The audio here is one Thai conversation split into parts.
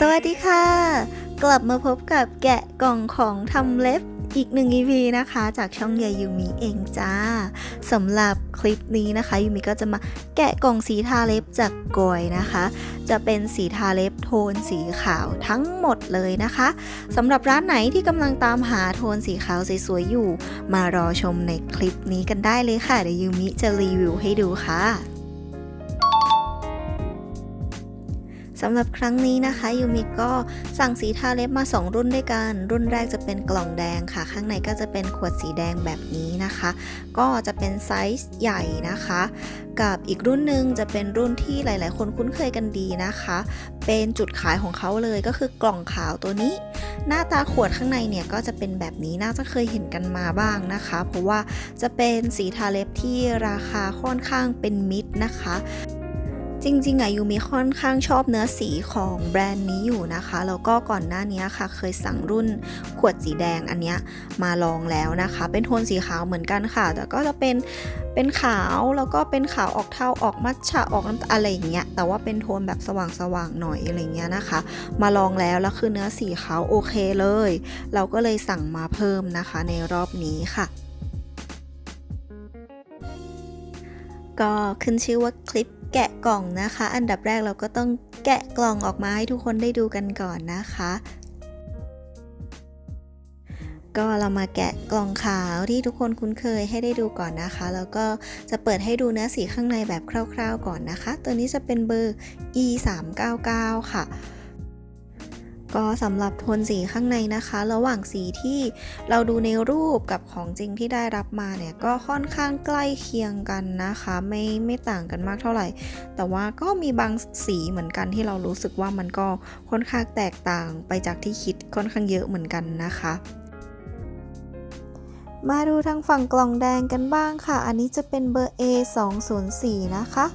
สวัสดีค่ะ กลับมาพบกับแกะกล่องของทำเล็บอีกหนึ่ง EP นะคะ จากช่องยายูมิเองจ้าสำหรับคลิปนี้นะคะยูมิก็จะมาแกะกล่องสีทาเล็บจากกอยนะคะ จะเป็นสีทาเล็บโทนสีขาวทั้งหมดเลยนะคะสำหรับร้านไหนที่กำลังตามหาโทนสีขาวสวยๆอยู่ มารอชมในคลิปนี้กันได้เลยค่ะเดี๋ยวยูมิจะรีวิวให้ดูค่ะ สำหรับครั้งนี้นะคะยูมิก็สั่งสีทาเล็บมา 2 รุ่นด้วยกัน รุ่นแรกจะเป็นกล่องแดงค่ะ ข้างในก็จะเป็นขวดสีแดงแบบนี้นะคะ ก็จะเป็นไซส์ใหญ่นะคะ กับอีกรุ่นหนึ่งจะเป็นรุ่นที่หลาย ๆ คนคุ้นเคยกันดีนะคะ เป็นจุดขายของเขาเลยก็คือกล่องขาวตัวนี้ หน้าตาขวดข้างในเนี่ยก็จะเป็นแบบนี้น่าจะเคยเห็นกันมาบ้างนะคะ เพราะว่าจะเป็นสีทาเล็บที่ราคาค่อนข้างเป็นมิตรนะคะ จริงๆอะยูมีค่อนข้างชอบเนื้อสีของแบรนด์นี้อยู่นะคะ แล้วก็ก่อนหน้านี้ค่ะ เคยสั่งรุ่นขวดสีแดงอันเนี้ยมาลองแล้วนะคะ เป็นโทนสีขาวเหมือนกันค่ะ แต่ก็จะเป็นเป็นขาวแล้วก็เป็นขาวออกเทาออกมัทฉะออกน้ำอะไรอย่างเงี้ยแต่ว่าเป็นโทนแบบสว่างๆหน่อยอะไรเงี้ยนะคะ มาลองแล้วแล้วคือเนื้อสีขาวโอเคเลย เราก็เลยสั่งมาเพิ่มนะคะในรอบนี้ค่ะก็ขึ้นชื่อว่าคลิปแกะกล่องนะคะ อันดับแรกเราก็ต้องแกะกล่องออกมาให้ทุกคนได้ดูกันก่อนนะคะ ก็เรามาแกะกล่องขาวที่ทุกคนคุ้นเคยให้ได้ดูก่อนนะคะ แล้วก็จะเปิดให้ดูเนื้อสีข้างในแบบคร่าว ๆ ก่อนนะคะ ตัวนี้จะเป็นเบอร์ e 3 9 9ค่ะ ก็สำหรับโทนสีข้างในนะคะ ระหว่างสีที่เราดูในรูปกับของจริงที่ได้รับมาเนี่ยก็ค่อนข้างใกล้เคียงกันนะคะ ไม่ไม่ต่างกันมากเท่าไหร่ แต่ว่าก็มีบางสีเหมือนกันที่เรารู้สึกว่ามันก็ค่อนข้างแตกต่างไปจากที่คิดค่อนข้างเยอะเหมือนกันนะคะมาดูทางฝั่งกล่องแดงกันบ้างค่ะ อันนี้จะเป็นเบอร์ A 2 0 4นะคะ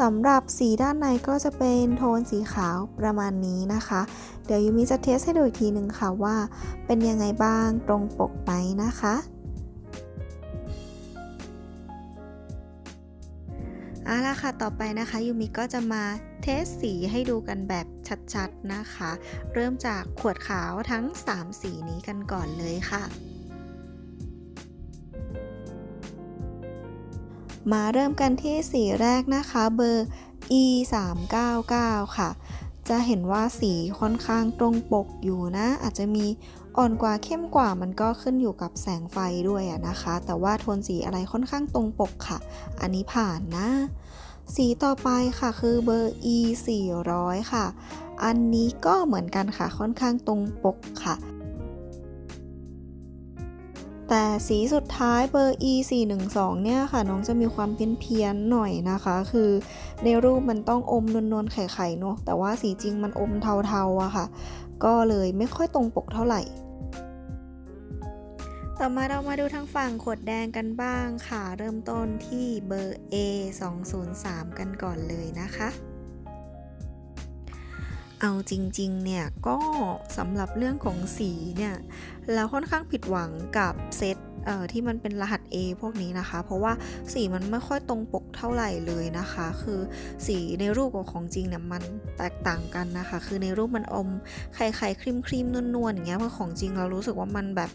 สำหรับสีด้านในก็จะเป็นโทนสีขาวประมาณนี้นะคะ เดี๋ยวยูมิจะเทสให้ดูอีกทีหนึ่งค่ะว่า เป็นยังไงบ้างตรงปกไหมนะคะเอาละค่ะ ต่อไปนะคะยูมิก็จะมาเทสสีให้ดูกันแบบชัดๆนะคะ เริ่มจากขวดขาวทั้ง 3 สีนี้กันก่อนเลยค่ะ มาเริ่มกันที่สีแรกนะคะเบอร์ e 3 9 9ค่ะ จะเห็นว่าสีค่อนข้างตรงปกอยู่นะ อาจจะมีอ่อนกว่าเข้มกว่ามันก็ขึ้นอยู่กับแสงไฟด้วยนะคะ แต่ว่าโทนสีอะไรค่อนข้างตรงปกค่ะ อันนี้ผ่านนะ สีต่อไปค่ะคือเบอร์ e 400ค่ะ อันนี้ก็เหมือนกันค่ะค่อนข้างตรงปกค่ะ แต่สีสุดท้ายเบอร์ e 4 1 2เนี่ยค่ะ น้องจะมีความเพี้ยนๆหน่อยนะคะ คือในรูปมันต้องอมนวลๆไข่ๆเนาะแต่ว่าสีจริงมันอมเทาๆอะค่ะ ก็เลยไม่ค่อยตรงปกเท่าไหร่ต่อมาเรามาดูทางฝั่งขวดแดงกันบ้างค่ะ เริ่มต้นที่เบอร์ A 2 0 3กันก่อนเลยนะคะ เอาจริงๆ เนี่ย ก็สำหรับเรื่องของสีเนี่ยแล้วค่อนข้างผิดหวังกับเซต เอ่อที่มันเป็นรหัส A พวกนี้นะคะ เพราะว่าสีมันไม่ค่อยตรงปกเท่าไหร่เลยนะคะ คือสีในรูปกับของจริงเนี่ยมันแตกต่างกันนะคะ คือในรูปมันอมไข่ไข่ครีมครีมนวลๆอย่างเงี้ยเพอของจริงเรารู้สึกว่ามันแบบ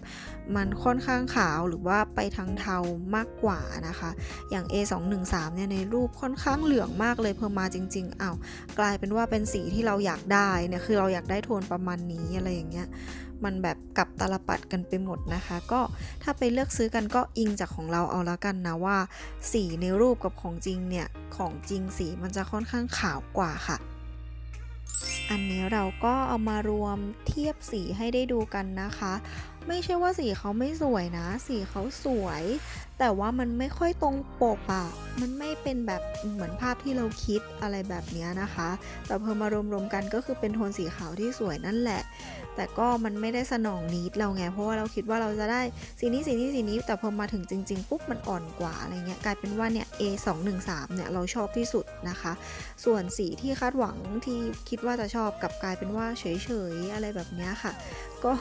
มันค่อนข้างขาวหรือว่าไปทางเทามากกว่านะคะ อย่าง A 2 1 3 เนี่ยในรูปค่อนข้างเหลืองมากเลยพอมาจริงๆอ้าวกลายเป็นว่าเป็นสีที่เราอยากได้เนี่ยคือเราอยากได้โทนประมาณนี้อะไรอย่างเงี้ยมันแบบกับตลปัดกันไปหมดนะคะ ก็ถ้าไปเลือกซื้อกันก็อิงจากของเราเอาแล้วกันนะว่า สีในรูปกับของจริงเนี่ย ของจริงสีมันจะค่อนข้างขาวกว่าค่ะ อันนี้เราก็เอามารวมเทียบสีให้ได้ดูกันนะคะ ไม่ใช่ว่าสีเขาไม่สวยนะ สีเขาสวย แต่ว่ามันไม่ค่อยตรงปกอะ่ะ มันไม่เป็นแบบเหมือนภาพที่เราคิดอะไรแบบนี้นะคะ แต่พอมารวมๆกันก็คือเป็นโทนสีขาวที่สวยนั่นแหละ แต่ก็มันไม่ได้สนองนิดเราไง เพราะว่าเราคิดว่าเราจะได้สีนี้สีนี้สีนี้ แต่พอมาถึงจริง ๆ ปุ๊บมันอ่อนกว่าอะไรเงี้ย กลายเป็นว่าเนี่ย A 2 1 3เนี่ยเราชอบที่สุดนะคะ ส่วนสีที่คาดหวังที่คิดว่าจะชอบกลับกลายเป็นว่าเฉยๆอะไรแบบนี้ค่ะ ก็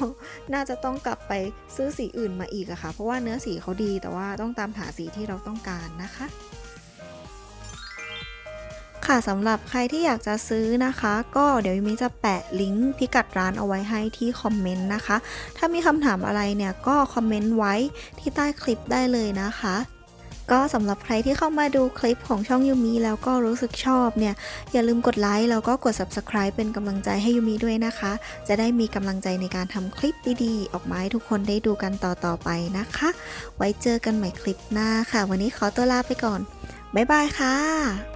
น่าจะต้องกลับไปซื้อสีอื่นมาอีกอะค่ะ เพราะว่าเนื้อสีเขาดีแต่ว่าต้องตามหาสีที่เราต้องการนะคะค่ะสำหรับใครที่อยากจะซื้อนะคะ ก็เดี๋ยวมิจะแปะลิงก์พิกัดร้านเอาไว้ให้ที่คอมเมนต์นะคะ ถ้ามีคำถามอะไรเนี่ยก็คอมเมนต์ไว้ที่ใต้คลิปได้เลยนะคะ ก็สำหรับใครที่เข้ามาดูคลิปของช่องยูมีแล้วก็รู้สึกชอบเนี่ย อย่าลืมกดไลค์แล้วก็กด subscribe เป็นกำลังใจให้ยูมีด้วยนะคะ จะได้มีกำลังใจในการทำคลิปดีๆ ออกมาให้ทุกคนได้ดูกันต่อๆไปนะคะ ไว้เจอกันใหม่คลิปหน้าค่ะ วันนี้ขอตัวลาไปก่อนบ๊ายบายค่ะ